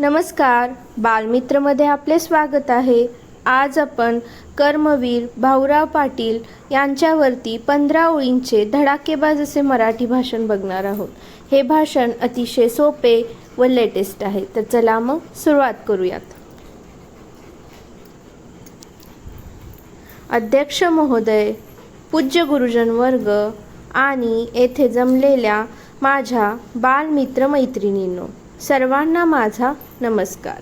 नमस्कार. बालमित्रमध्ये आपले स्वागत आहे. आज आपण कर्मवीर भाऊराव पाटील यांच्यावरती पंधरा ओळींचे धडाकेबाज असे मराठी भाषण बघणार आहोत. हे भाषण अतिशय सोपे व लेटेस्ट आहे. तर चला मग सुरुवात करूयात. अध्यक्ष महोदय पूज्य गुरुजन वर्ग आणि येथे जमलेल्या माझ्या बालमित्र मैत्रिणींनो सर्वांना माझा नमस्कार.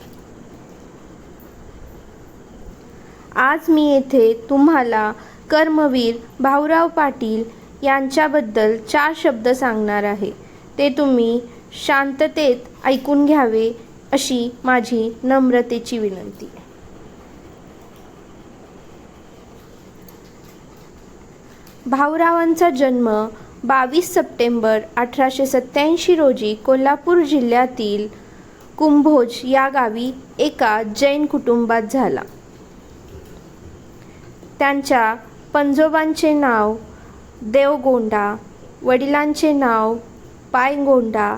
आज मी येथे तुम्हाला कर्मवीर भाऊराव पाटील यांच्याबद्दल चार शब्द सांगणार आहे. ते तुम्ही शांततेत ऐकून घ्यावे अशी माझी नम्रतेची विनंती. भाऊरावांचा जन्म बावीस सप्टेंबर अठराशे सत्याऐंशी रोजी कोल्हापूर जिल्ह्यातील कुंभोज या गावी एका जैन कुटुंबात झाला. त्यांच्या पंजोबांचे नाव देवगोंडा वडिलांचे नाव पायगोंडा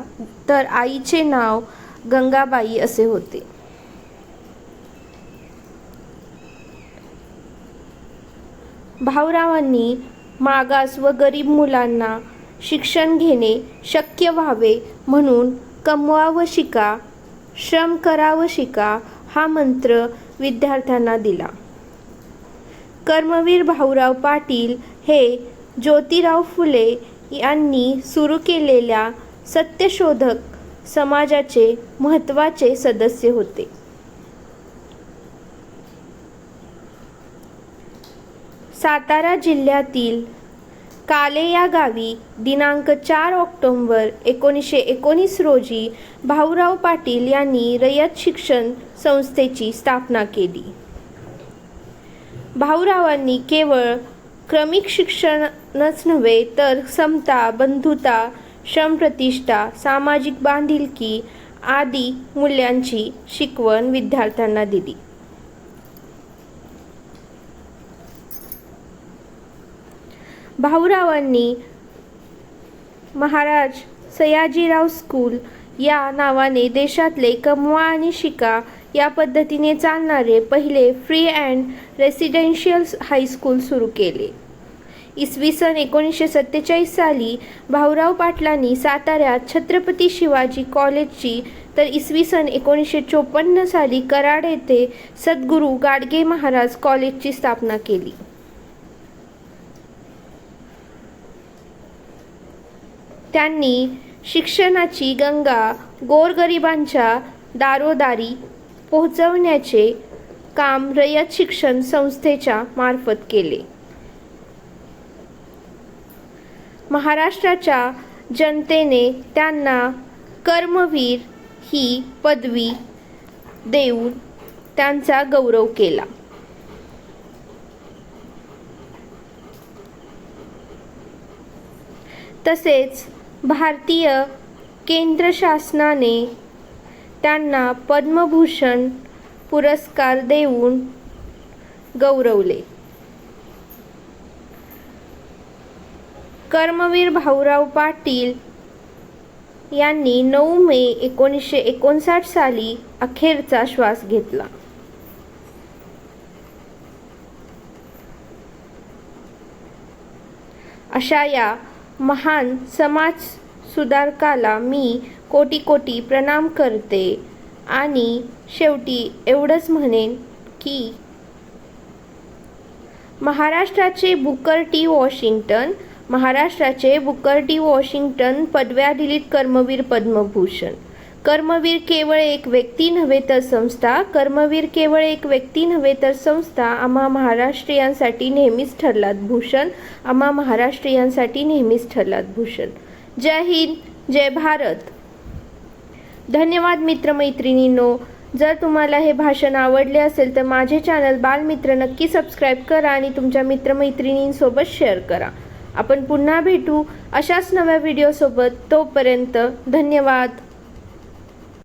तर आईचे नाव गंगाबाई असे होते. भाऊरावांनी मागास व गरीब मुलांना शिक्षण घेणे शक्य व्हावे म्हणून कमवा व शिका श्रम करा व शिका हा मंत्र विद्यार्थ्यांना दिला. कर्मवीर भाऊराव पाटील हे ज्योतिराव फुले यांनी सुरू केलेल्या सत्यशोधक समाजाचे महत्त्वाचे सदस्य होते. सातारा जिल्ह्यातील काले या गावी दिनांक चार ऑक्टोंबर एकोणीसशे एकोणीस रोजी भाऊराव पाटील यांनी रयत शिक्षण संस्थेची स्थापना केली. भाऊरावांनी केवळ क्रमिक शिक्षणच नव्हे तर समता बंधुता श्रमप्रतिष्ठा सामाजिक बांधिलकी आदी मूल्यांची शिकवण विद्यार्थ्यांना दिली. भाऊरावांनी महाराज सयाजीराव स्कूल या नावाने देशातले कमवा आणि शिका या पद्धतीने चालणारे पहिले फ्री अँड रेसिडेन्शियल हायस्कूल सुरू केले. इसवी सन एकोणीसशे सत्तेचाळीस साली भाऊराव पाटलांनी साताऱ्यात छत्रपती शिवाजी कॉलेजची तर इसवी सन एकोणीसशे चोपन्न साली कराड येथे सद्गुरू गाडगे महाराज कॉलेजची स्थापना केली. त्यांनी शिक्षणाची गंगा गोरगरिबांच्या दारोदारी पोहोचवण्याचे काम रयत शिक्षण संस्थेच्या मार्फत केले. महाराष्ट्राच्या जनतेने त्यांना कर्मवीर ही पदवी देऊन त्यांचा गौरव केला. तसेच भारतीय केंद्र शासनाने त्यांना पद्मभूषण पुरस्कार देऊन गौरवले. कर्मवीर भाऊराव पाटील यांनी नऊ मे एकोणीसशे एकोणसाठ साली अखेरचा श्वास घेतला. अशा या महान समाज सुधारकाला मी कोटी कोटी प्रणाम करते. आणि शेवटी एवढंच म्हणेन की महाराष्ट्राचे बुकर टी वॉशिंग्टन महाराष्ट्राचे बुकर टी वॉशिंग्टन पदव्या दिलीत कर्मवीर पद्मभूषण. कर्मवीर केवळ एक व्यक्ती नव्हे तर संस्था. कर्मवीर केवळ एक व्यक्ती नव्हे तर संस्था. आम्हा महाराष्ट्रीयांसाठी नेहमीच ठरलात भूषण. आम्हा महाराष्ट्रीयांसाठी नेहमीच ठरलात भूषण. जय हिंद जय भारत. धन्यवाद मित्रमैत्रिणींनो. जर तुम्हाला हे भाषण आवडले असेल तर माझे चॅनल बालमित्र नक्की सबस्क्राईब करा आणि तुमच्या मित्रमैत्रिणींसोबत शेअर करा. आपण पुन्हा भेटू अशाच नव्या व्हिडिओसोबत. तोपर्यंत धन्यवाद.